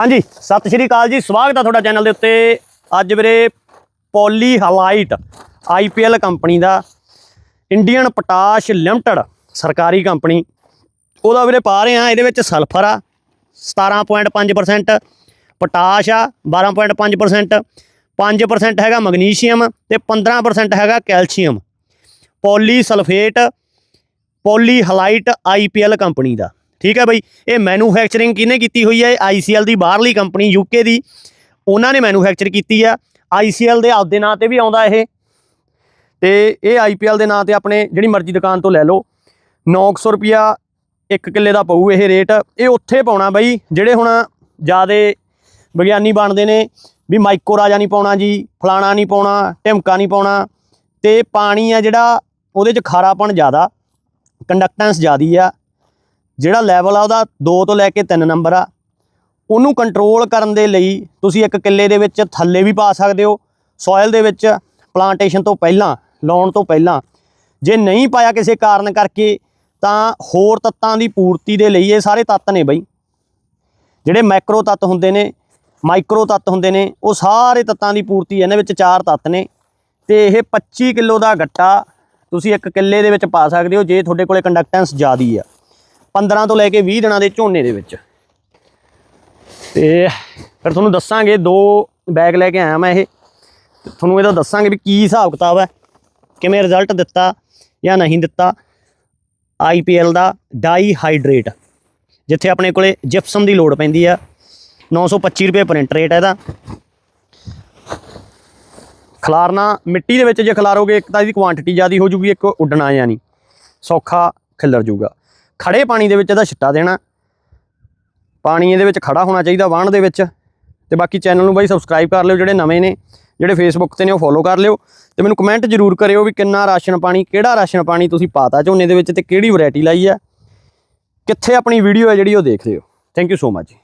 ਹਾਂਜੀ, ਸਤਿ ਸ਼੍ਰੀ ਅਕਾਲ ਜੀ, ਸਵਾਗਤ ਆ ਤੁਹਾਡਾ ਚੈਨਲ ਦੇ ਉੱਤੇ। ਅੱਜ ਵੀਰੇ ਪੋਲੀ ਹਲਾਈਟ ਆਈਪੀਐਲ ਕੰਪਨੀ ਦਾ ਇੰਡੀਅਨ ਪੋਟਾਸ਼ ਲਿਮਟਿਡ ਸਰਕਾਰੀ ਕੰਪਨੀ। ਉਹਦਾ ਵੀਰੇ ਪਾ ਰਹੇ ਆ, ਇਹਦੇ ਵਿੱਚ ਸਲਫਰ ਆ 17.5% ਪੋਟਾਸ਼ ਆ 12.5% 5% ਹੈਗਾ ਮੈਗਨੀਸ਼ੀਅਮ ਤੇ 15% ਹੈਗਾ calcium. Polysulphate, polyhalite IPL company ਦਾ। ਠੀਕ ਹੈ ਬਈ? ਇਹ ਮੈਨੂਫੈਕਚਰਿੰਗ ਕਿਹਨੇ ਕੀਤੀ ਹੋਈ ਹੈ ਆਈਸੀਐਲ ਦੀ ਬਾਹਰਲੀ ਕੰਪਨੀ ਯੂਕੇ ਦੀ। ਉਹਨਾਂ ਨੇ ਮੈਨੂਫੈਕਚਰ ਕੀਤੀ ਆ। ਆਈਸੀਐਲ ਦੇ ਆਪਦੇ ਨਾਂ ਤੇ ਵੀ ਆਉਂਦਾ ਇਹ। ਤੇ ਇਹ ਆਈਪੀਐਲ ਦੇ ਨਾਂ ਤੇ ਆਪਣੇ ਜਿਹੜੀ ਮਰਜ਼ੀ ਦੁਕਾਨ ਤੋਂ ਲੈ ਲਓ। 900 ਰੁਪਿਆ ਇੱਕ ਕਿੱਲੇ ਦਾ ਪਊ ਇਹ ਰੇਟ। ਇਹ ਉੱਥੇ ਪਾਉਣਾ ਬਈ, ਜਿਹੜੇ ਹੁਣ ਜਿਆਦੇ ਵਿਗਿਆਨੀ ਬਣਦੇ ਨੇ ਵੀ ਮਾਈਕੋ ਰਾਜਾ ਨਹੀਂ ਪਾਉਣਾ ਜੀ, ਫਲਾਣਾ ਨਹੀਂ ਪਾਉਣਾ, ਢਿਮਕਾ ਨਹੀਂ ਪਾਉਣਾ। ਤੇ ਪਾਣੀ ਆ ਜਿਹੜਾ, ਉਹਦੇ ਚ ਖਾਰਾਪਣ ਜ਼ਿਆਦਾ ਕੰਡਕਟੈਂਸ ਜ਼ਿਆਦੀ ਆ। ਜਿਹੜਾ ਲੈਵਲ ਆ ਉਹਦਾ 2 ਤੋਂ ਲੈ ਕੇ 3 ਨੰਬਰ ਆ। ਉਹਨੂੰ ਕੰਟਰੋਲ ਕਰਨ ਦੇ ਲਈ ਤੁਸੀਂ ਇੱਕ ਕਿੱਲੇ ਦੇ ਵਿੱਚ ਥੱਲੇ ਵੀ ਪਾ ਸਕਦੇ ਹੋ ਸੋਇਲ ਦੇ ਵਿੱਚ ਪਲਾਂਟੇਸ਼ਨ ਤੋਂ ਪਹਿਲਾਂ, ਲਾਉਣ ਤੋਂ ਪਹਿਲਾਂ। ਜੇ ਨਹੀਂ ਪਾਇਆ ਕਿਸੇ ਕਾਰਨ ਕਰਕੇ, ਤਾਂ ਹੋਰ ਤੱਤਾਂ ਦੀ ਪੂਰਤੀ ਦੇ ਲਈ ਇਹ ਸਾਰੇ ਤੱਤ ਨੇ ਬਈ। ਜਿਹੜੇ ਮੈਕਰੋ ਤੱਤ ਹੁੰਦੇ ਨੇ ਮਾਈਕਰੋ ਤੱਤ ਹੁੰਦੇ ਨੇ, ਉਹ ਸਾਰੇ ਤੱਤਾਂ ਦੀ ਪੂਰਤੀ ਇਹਨਾਂ ਵਿੱਚ ਚਾਰ ਤੱਤ ਨੇ। ਤੇ ਇਹ 25 ਕਿਲੋ ਦਾ ਗੱਟਾ ਤੁਸੀਂ ਇੱਕ ਕਿੱਲੇ ਦੇ ਵਿੱਚ ਪਾ ਸਕਦੇ ਹੋ, ਜੇ ਤੁਹਾਡੇ ਕੋਲੇ ਕੰਡਕਟੈਂਸ ਜ਼ਿਆਦੀ ਆ। 15 ਤੋਂ ਲੈ ਕੇ 20 ਦਿਨਾਂ ਦੇ ਝੋਨੇ ਦੇ ਵਿੱਚ। ਤੇ ਫਿਰ ਤੁਹਾਨੂੰ ਦੱਸਾਂਗੇ, ਦੋ ਬੈਗ ਲੈ ਕੇ ਆਇਆ ਮੈਂ ਇਹ। ਤੁਹਾਨੂੰ ਇਹਦਾ ਦੱਸਾਂਗੇ ਵੀ ਕੀ ਹਿਸਾਬ ਕਿਤਾਬ ਹੈ, ਕਿਵੇਂ ਰਿਜ਼ਲਟ ਦਿੱਤਾ ਜਾਂ ਨਹੀਂ ਦਿੱਤਾ। ਆਈਪੀਐਲ ਦਾ ਡਾਈਹਾਈਡਰੇਟ ਜਿੱਥੇ ਆਪਣੇ ਕੋਲੇ ਜਿਪਸਮ ਦੀ ਲੋੜ ਪੈਂਦੀ ਆ। 925 ਰੁਪਏ ਪ੍ਰਿੰਟ ਰੇਟ ਹੈ ਇਹਦਾ। ਖਲਾਰਨਾ ਮਿੱਟੀ ਦੇ ਵਿੱਚ ਜੇ ਖਲਾਰੋਗੇ, ਇੱਕ ਤਾਂ ਇਹਦੀ ਕੁਆਂਟੀਟੀ ਜ਼ਿਆਦੀ ਹੋ ਜੂਗੀ, ਇੱਕ ਉੱਡਣਾ ਜਾਂ ਨਹੀਂ ਸੌਖਾ ਖਿਲਰ ਜੂਗਾ। ਖੜੇ ਪਾਣੀ ਦੇ ਵਿੱਚ ਇਹਦਾ ਛਿੱਟਾ ਦੇਣਾ। ਪਾਣੀ ਇਹਦੇ ਵਿੱਚ ਖੜਾ ਹੋਣਾ ਚਾਹੀਦਾ ਵਾਹਣ ਦੇ ਵਿੱਚ। ਤੇ ਬਾਕੀ ਚੈਨਲ ਨੂੰ ਬਾਈ ਸਬਸਕ੍ਰਾਈਬ ਕਰ ਲਿਓ ਜਿਹੜੇ ਨਵੇਂ ਨੇ, ਜਿਹੜੇ ਫੇਸਬੁੱਕ ਤੇ ਨੇ ਉਹ ਫੋਲੋ ਕਰ ਲਿਓ। ਤੇ ਮੈਨੂੰ ਕਮੈਂਟ ਜ਼ਰੂਰ ਕਰਿਓ ਵੀ ਕਿੰਨਾ ਰਾਸ਼ਨ ਪਾਣੀ, ਕਿਹੜਾ ਰਾਸ਼ਨ ਪਾਣੀ ਤੁਸੀਂ ਪਾਤਾ ਝੋਨੇ ਦੇ ਵਿੱਚ ਤੇ ਕਿਹੜੀ ਵੈਰਾਈਟੀ ਲਾਈ ਆ। ਕਿੱਥੇ ਆਪਣੀ ਵੀਡੀਓ ਹੈ ਜਿਹੜੀ ਉਹ ਦੇਖ ਲਿਓ। Thank you so much